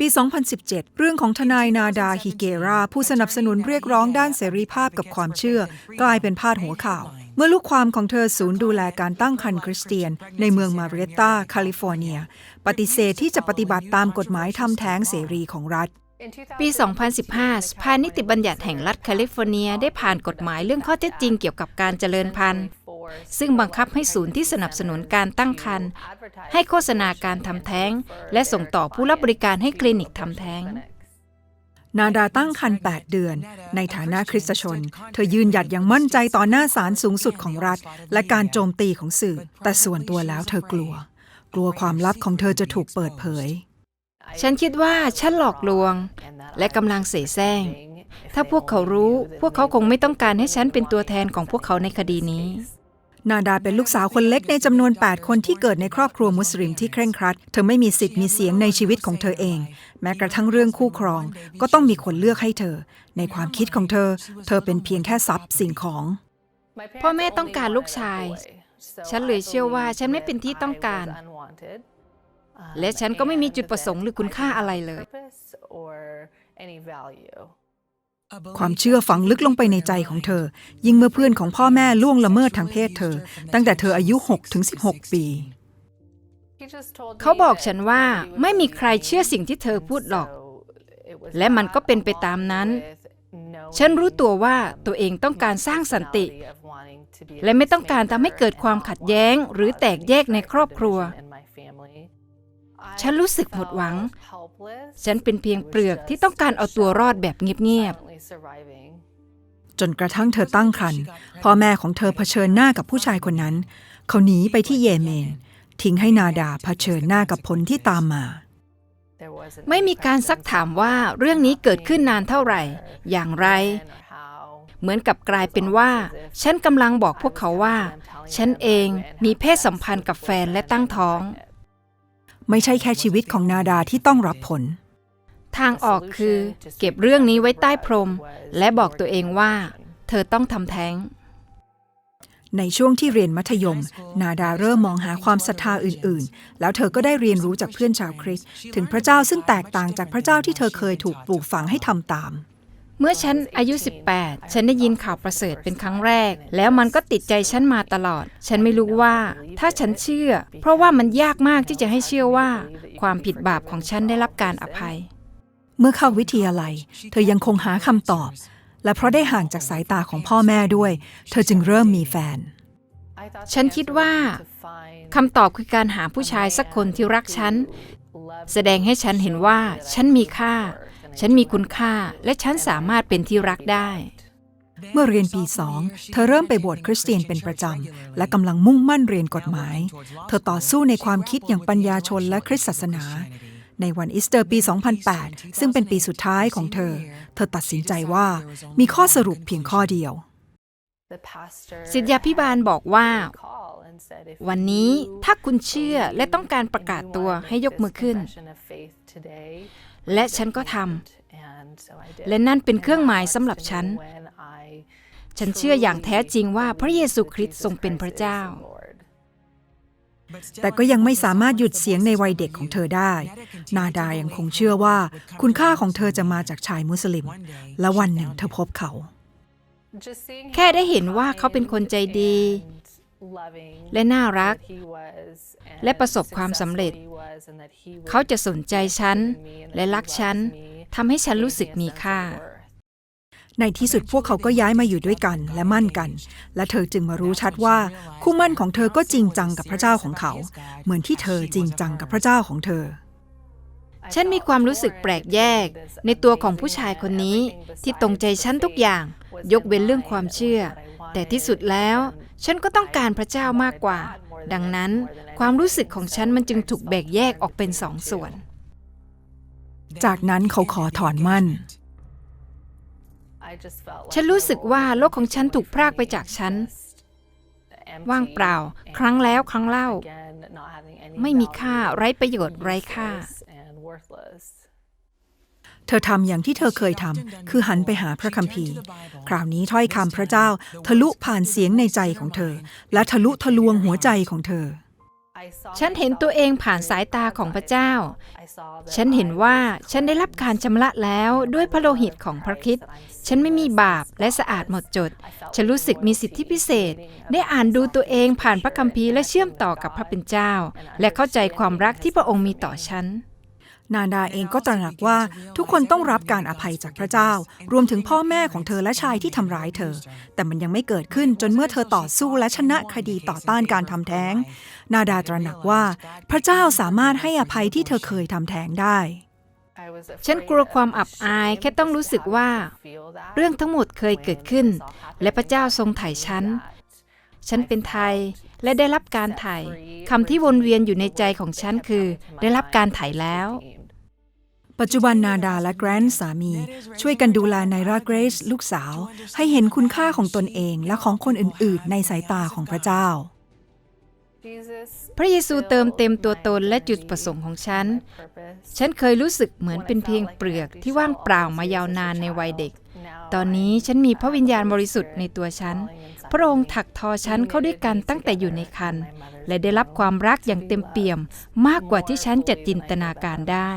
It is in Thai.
ปี 2017 เรื่องของทนายนาดาฮิเกรา ผู้สนับสนุนเรียกร้องด้านเสรีภาพกับความเชื่อ กลายเป็นพาดหัวข่าว เมื่อลูกความของเธอศูนย์ดูแลการตั้งครรภ์คริสเตียน ในเมืองมาเรตตาแคลิฟอร์เนีย ปฏิเสธที่จะปฏิบัติตามกฎหมายทำแท้งเสรีของรัฐปี 2015 สภานิติบัญญัติแห่งรัฐแคลิฟอร์เนียได้ผ่านกฎหมายเรื่องข้อเท็จจริงเกี่ยวกับการเจริญพันธุ์ ซึ่งบังคับให้ศูนย์ที่สนับสนุนการตั้งครรภ์ให้โฆษณาการทำแท้ง และส่งต่อผู้รับบริการให้คลินิกทำแท้งนาดาตั้งครรภ์8เดือน ในฐานะคริสตชน เธอยืนหยัดอย่างมั่นใจต่อหน้าศาลสูงสุดของรัฐ และการโจมตีของสื่อ แต่ส่วนตัวแล้วเธอกลัว กลัวความลับของเธอจะถูกเปิดเผย ฉันคิดว่าฉันหลอกลวง และกำลังเสแสร้ง ถ้าพวกเขารู้ พวกเขาคงไม่ต้องการให้ฉันเป็นตัวแทนของพวกเขาในคดีนี้ นาดาเป็นลูกสาวคนเล็กในจำนวน 8 คนที่เกิดในครอบครัวมุสลิมที่เคร่งครัด เธอไม่มีสิทธิ์มีเสียงในชีวิตของเธอเอง แม้กระทั่งเรื่องคู่ครอง ก็ต้องมีคนเลือกให้เธอ ในความคิดของเธอ เธอเป็นเพียงแค่ทรัพย์สิ่งของ พ่อแม่ต้องการลูกชาย ฉันเลยเชื่อว่าฉันไม่เป็นที่ต้องการ และฉันก็ไม่มีจุดประสงค์หรือคุณค่าอะไรเลย ความเชื่อฝังลึกลงไปในใจของเธอ ยิ่งเมื่อเพื่อนของพ่อแม่ล่วงละเมิดทางเพศเธอ ตั้งแต่เธออายุ6ถึง16 ปี เขาบอกฉันว่าไม่มีใครเชื่อสิ่งที่เธอพูดหรอก และมันก็เป็นไปตามนั้น ฉันรู้ตัวว่าตัวเองต้องการสร้างสันติ และไม่ต้องการทำให้เกิดความขัดแย้งหรือแตกแยกในครอบครัว ฉันรู้สึกหมดหวัง ฉันเป็นเพียงเปลือกที่ต้องการเอาตัวรอดแบบเงียบจนกระทั่งเธอตั้งครรภ์พ่อแม่ของเธอเผชิญหน้ากับผู้ชายคนนั้น เขาหนีไปที่เยเมน ทิ้งให้นาดาเผชิญหน้ากับผลที่ตามมาๆไม่มีการซักถามว่าเรื่องนี้เกิดขึ้นนานเท่าไหร่ อย่างไร เหมือนกับกลายเป็นว่า ฉันกำลังบอกพวกเขาว่า ฉันเองมีเพศสัมพันธ์กับแฟนและตั้งท้อง ไม่ใช่แค่ชีวิตของนาดาที่ต้องรับผล ทางออกคือเก็บเรื่องนี้ไว้ใต้พรม และบอกตัวเองว่า เธอต้องทำแท้ง ในช่วงที่เรียนมัธยม นาดาเริ่มมองหาความศรัทธาอื่นๆ แล้วเธอก็ได้เรียนรู้จากเพื่อนชาวคริสต์ถึงพระเจ้าซึ่งแตกต่างจากพระเจ้าที่เธอเคยถูกปลูกฝังให้ทำตาม เมื่อฉันอายุ 18 ฉันได้ยินข่าวประเสริฐเป็นครั้งแรก แล้วมันก็ติดใจฉันมาตลอด ฉันไม่รู้ว่า ถ้าฉันเชื่อ เพราะว่ามันยากมากที่จะให้เชื่อว่า ความผิดบาปของฉันได้รับการอภัย เมื่อเข้าวิทยาลัย เธอยังคงหาคำตอบ และเพราะได้ห่างจากสายตาของพ่อแม่ด้วย เธอจึงเริ่มมีแฟน ฉันคิดว่าคำตอบคือการหาผู้ชายสักคนที่รักฉัน แสดงให้ฉันเห็นว่าฉันมีค่า ฉันมีคุณค่าและฉันสามารถเป็นที่รักได้ เมื่อเรียนปีสองเธอเริ่มไปบวชคริสเตียนเป็นประจำ และกำลังมุ่งมั่นเรียนกฎหมาย เธอต่อสู้ในความคิดอย่างปัญญาชนและคริสตศาสนา ในวันอีสเตอร์ปี 2008 ซึ่งเป็นปีสุดท้ายของเธอ เธอตัดสินใจว่ามีข้อสรุปเพียงข้อเดียวศิษยาพิบาลบอกว่า วันนี้ถ้าคุณเชื่อและต้องการประกาศตัวให้ยกมือขึ้น และฉันก็ทำและนั่นเป็นเครื่องหมายสำหรับฉัน ฉันเชื่ออย่างแท้จริงว่าพระเยซูคริสต์ทรงเป็นพระเจ้า แต่ก็ยังไม่สามารถหยุดเสียงในวัยเด็กของเธอได้ นาดายังคงเชื่อว่า คุณค่าของเธอจะมาจากชายมุสลิม และวันหนึ่งเธอพบเขา แค่ได้เห็นว่าเขาเป็นคนใจดี และน่ารัก และประสบความสำเร็จ เขาจะสนใจฉัน และรักฉันทำให้ฉันรู้สึกมีค่า ในที่สุดพวกเขาก็ย้ายมาอยู่ด้วยกันและมั่นกัน และเธอจึงมารู้ชัดว่า คู่มั่นของเธอก็จริงจังกับพระเจ้าของเขา เหมือนที่เธอจริงจังกับพระเจ้าของเธอ ฉันมีความรู้สึกแปลกแยก ในตัวของผู้ชายคนนี้ที่ตรงใจฉันทุกอย่าง ยกเว้นเรื่องความเชื่อ แต่ที่สุดแล้ว ฉันก็ต้องการพระเจ้ามากกว่า ดังนั้นความรู้สึกของฉันมันจึงถูกแบ่งแยกออกเป็นสองส่วน จากนั้นเขาขอถอนมั่น ฉันรู้สึกว่าโลกของฉันถูกพรากไปจากฉัน ว่างเปล่า ครั้งแล้วครั้งเล่า ไม่มีค่าไร้ประโยชน์ไร้ค่า เธอทำอย่างที่เธอเคยทำคือหันไปหาพระคัมภีร์ คราวนี้ถ้อยคำพระเจ้าทะลุผ่านเสียงในใจของเธอ และทะลุทะลวงหัวใจของเธอ ฉันเห็นตัวเองผ่านสายตาของพระเจ้า ฉันเห็นว่าฉันได้รับการชำระแล้วด้วยพระโลหิตของพระคริสต์ฉันไม่มีบาปและสะอาดหมดจด ฉันรู้สึกมีสิทธิพิเศษ ได้อ่านดูตัวเองผ่านพระคัมภีร์และเชื่อมต่อกับพระเป็นเจ้า และเข้าใจความรักที่พระองค์มีต่อฉัน นาดาเองก็ตระหนักว่าทุกคนต้องรับการอภัยจากพระเจ้า รวมถึงพ่อแม่ของเธอและชายที่ทำร้ายเธอ แต่มันยังไม่เกิดขึ้นจนเมื่อเธอต่อสู้และชนะคดีต่อต้านการทำแท้ง นาดาตระหนักว่า พระเจ้าสามารถให้อภัยที่เธอเคยทำแท้งได้ฉันกลัวความอับอายแค่ต้องรู้สึกว่า เรื่องทั้งหมดเคยเกิดขึ้น และพระเจ้าทรงไถ่ฉัน ฉันเป็นไทย และได้รับการไถ่คำที่วนเวียนอยู่ในใจของฉันคือ ได้รับการไถ่แล้ว ปัจจุบันนาดาและแกรนด์สามี ช่วยกันดูแลไนราเกรซลูกสาว ให้เห็นคุณค่าของตนเองและของคนอื่นๆ ในสายตาของพระเจ้า พระเยซูเติมเต็มตัวตนและจุดประสงค์ของฉัน ฉันเคยรู้สึกเหมือนเป็นเพียงเปลือกที่ว่างเปล่ามายาวนานในวัยเด็ก ตอนนี้ฉันมีพระวิญญาณบริสุทธิ์ในตัวฉันพ ระองค์ถักทอฉันเข้าด้วยกันตั้งแต่อยู่ในคันและได้รับความรักอย่างเต็มเปี่ยมมากกว่าที่ฉันจะจินตนาการได้